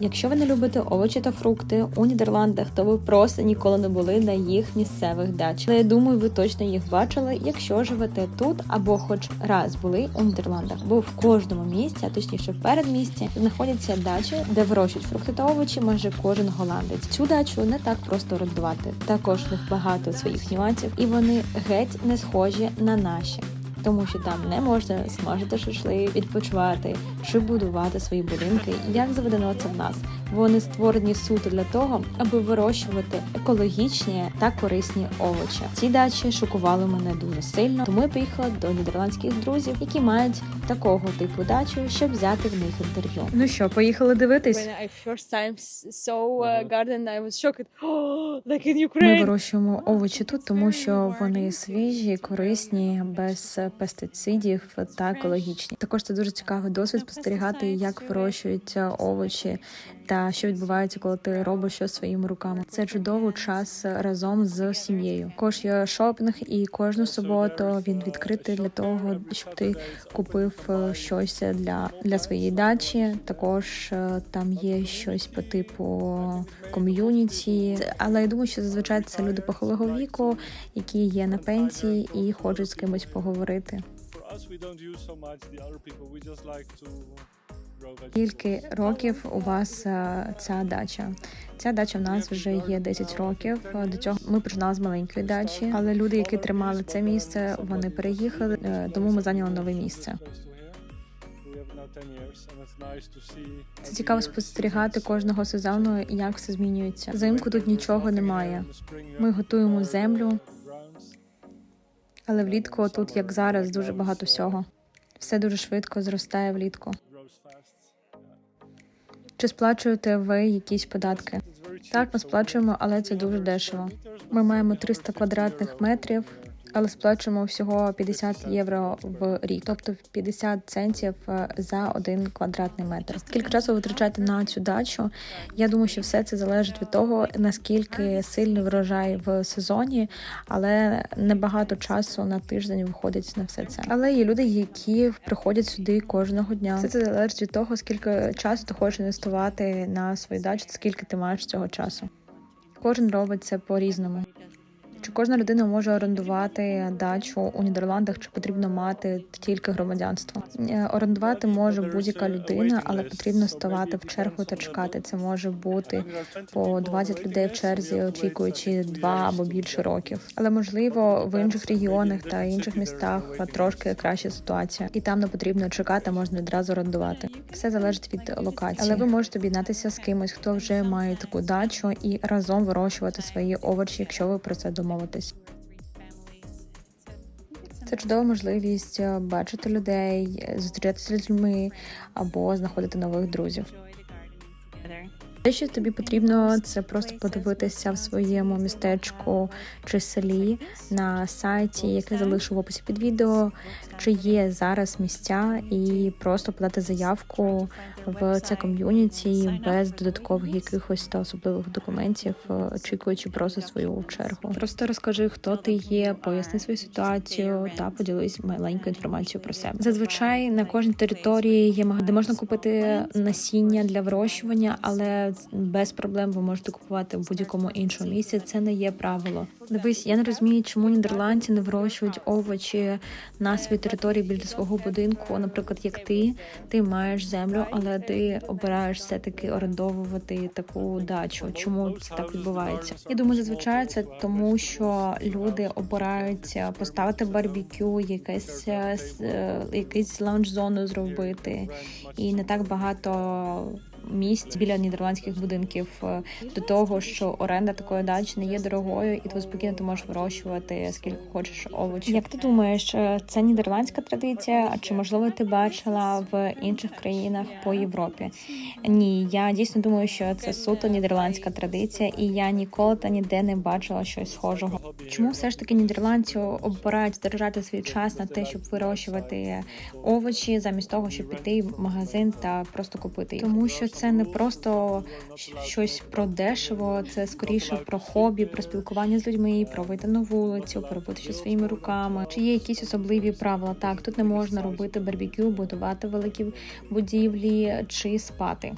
Якщо ви не любите овочі та фрукти у Нідерландах, то ви просто ніколи не були на їх місцевих дачах. Але я думаю, ви точно їх бачили, якщо живете тут або хоч раз були у Нідерландах. Бо в кожному місці, а точніше в передмісті, знаходяться дачі, де вирощують фрукти та овочі майже кожен голландець. Цю дачу не так просто орендувати. Також в них багато своїх нюансів, і вони геть не схожі на наші. Тому що там не можна смажити шашлик, відпочивати чи будувати свої будинки, як заведено це в нас. Вони створені суто для того, аби вирощувати екологічні та корисні овочі. Ці дачі шокували мене дуже сильно, тому я поїхала до нідерландських друзів, які мають такого типу дачу, щоб взяти в них інтерв'ю. Ну що, поїхали дивитись? When I first time s- saw uh, garden, I was shocked. Like in Ми вирощуємо овочі тут, тому що вони свіжі, корисні, без пестицидів та екологічні. Також це дуже цікавий досвід спостерігати, як вирощуються овочі та що відбувається, коли ти робиш щось своїми руками. Це чудовий час разом з сім'єю. Також є шопінг, і кожну суботу він відкритий для того, щоб ти купив е, щось для, для своєї дачі. Також е, там є щось по типу ком'юніті. Але я думаю, що зазвичай це люди похилого віку, які є на пенсії і хочуть з кимось поговорити. Us, we don't use so much the other people. We just like to. Скільки років у вас е, ця дача? Ця дача в нас вже є 10 років. До цього ми починали з маленької дачі, але люди, які тримали це місце, вони переїхали, е, тому ми зайняли нове місце. Close to here. We have it now 10 years, and it's nice to see. Це цікаво спостерігати кожного сезону, як все змінюється. Взимку тут нічого немає. Ми готуємо землю, але влітку тут, як зараз, дуже багато всього. Все дуже швидко зростає влітку. Чи сплачуєте ви якісь податки? Так, ми сплачуємо, але це дуже дешево. Ми маємо 300 квадратних метрів, але сплачуємо всього 50 євро в рік, тобто 50 центів е, за один квадратний метр. Скільки часу ви витрачаєте на цю дачу? Я думаю, що все це залежить від того, наскільки сильний врожай в сезоні, але небагато часу на тиждень виходить на все це. Але є люди, які приходять сюди кожного дня. Все це залежить від того, скільки часу ти хочеш інвестувати на свою дачу, скільки ти маєш цього часу. Кожен робить це по-різному. Чи кожна людина може орендувати дачу у Нідерландах, чи потрібно мати тільки громадянство? Е, Орендувати може будь-яка людина, але потрібно ставати в чергу та чекати. Це може бути по 20 людей в черзі, очікуючи два або більше років. Але можливо в інших регіонах та інших містах трошки краща ситуація, і там не потрібно чекати, можна відразу орендувати. Все залежить від локації. Але ви можете об'єднатися з кимось, хто вже має таку дачу, і разом вирощувати свої овочі, якщо ви про це домовитесь. Це чудова можливість е, бачити людей, е, зустрічатися з людьми або знаходити нових друзів. Те, що тобі потрібно, це просто подивитися в своєму містечку чи селі на сайті, яке залишу в описі під відео, чи є зараз місця, і просто подати заявку в це ком'юніті без додаткових якихось та особливих документів, очікуючи просто свою чергу. Просто розкажи, хто ти є, поясни свою ситуацію та поділись маленькою інформацією про себе. Зазвичай на кожній території є магазин, де можна купити насіння для вирощування, але без проблем ви можете купувати в будь-якому іншому місці. Це не є правило. Дивись, я не розумію, чому нідерландці не вирощують овочі на своїй території біля свого будинку. Наприклад, як ти, ти маєш землю, але ти обираєш все таки орендовувати таку дачу. Чому це так відбувається? Я думаю, зазвичай це тому, що люди обирають поставити барбекю, якесь е, е, якийсь лаунж-зону зробити, і не так багато місць біля нідерландських будинків е, до того, що оренда такої дачі не є дорогою, і ти спокійно ти можеш вирощувати скільки хочеш овочів. Як ти думаєш, е, це нідерландська традиція? Чи можливо ти бачила в інших країнах по Європі? Ні, я дійсно думаю, що це суто нідерландська традиція, і я ніколи та ніде не бачила щось схожого. Чому все ж таки нідерландці обирають держати свій час на те, щоб вирощувати овочі, замість того, щоб піти в магазин та просто купити їх? Тому що це не просто щось про дешево, це скоріше про хобі, про спілкування з людьми, про вийти на вулицю, поробити щось своїми руками. Чи є якісь особливі правила? Так, тут не можна робити барбекю, будувати великі будівлі чи спати.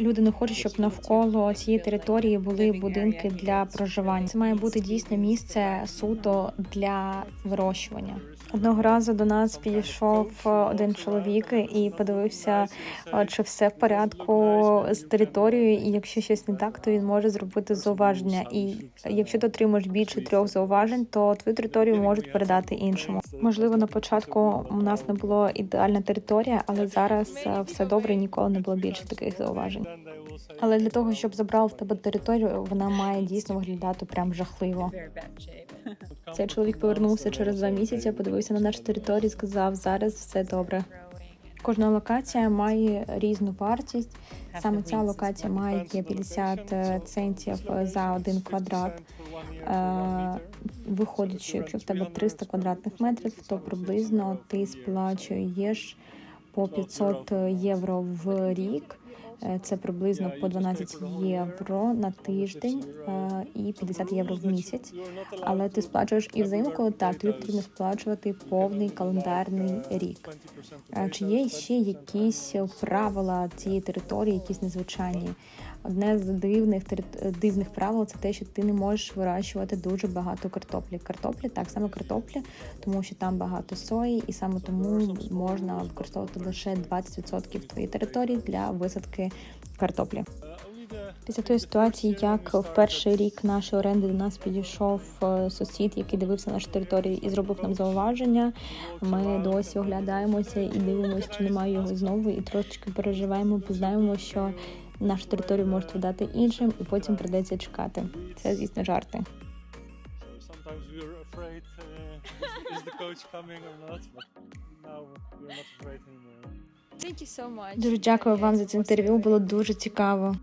Люди не хочуть, щоб навколо цієї території були будинки для проживання. Це має бути дійсно місце суто для вирощування. Одного разу до нас підійшов один чоловік і подивився, е, чи все в порядку з територією, і якщо щось не так, то він може зробити зауваження. І якщо ти отримаєш більше трьох зауважень, то твою територію можуть передати іншому. Можливо, на початку у нас не було ідеальна територія, але зараз е, все добре, і ніколи не було більше таких зауважень. Але для того, щоб забрав в тебе територію, вона має дійсно виглядати прям жахливо. Цей чоловік повернувся через два місяці, подивився на нашу територію, і сказав: зараз все добре. Кожна локація має різну вартість. Саме ця локація має 50 центів за один квадрат. Е, Виходить, що якщо в тебе 300 квадратних метрів, то приблизно ти сплачуєш по 500 євро в рік. Е, Це приблизно по 12 євро на тиждень е, і 50 євро в місяць. Але ти сплачуєш і взимку, так тобі потрібно сплачувати повний календарний рік. Е, Чи є ще якісь правила цієї території, якісь незвичайні? Одне з дивних дивних правил це те, що ти не можеш вирощувати дуже багато картоплі. Картоплі так саме картоплі, тому що там багато сої, і саме тому можна використовувати лише 20% твоєї території для висадки картоплі. Після тої ситуації, як в перший рік нашої оренди до нас підійшов е, сусід, який дивився нашу територію і зробив нам зауваження. Ми досі оглядаємося і дивимося, чи немає його знову, і трошечки переживаємо, бо знаємо, що нашу територію можуть видати іншим, і потім придеться чекати. Це, звісно, жарти. Uh. Дуже дякую вам за це інтерв'ю. Було дуже цікаво.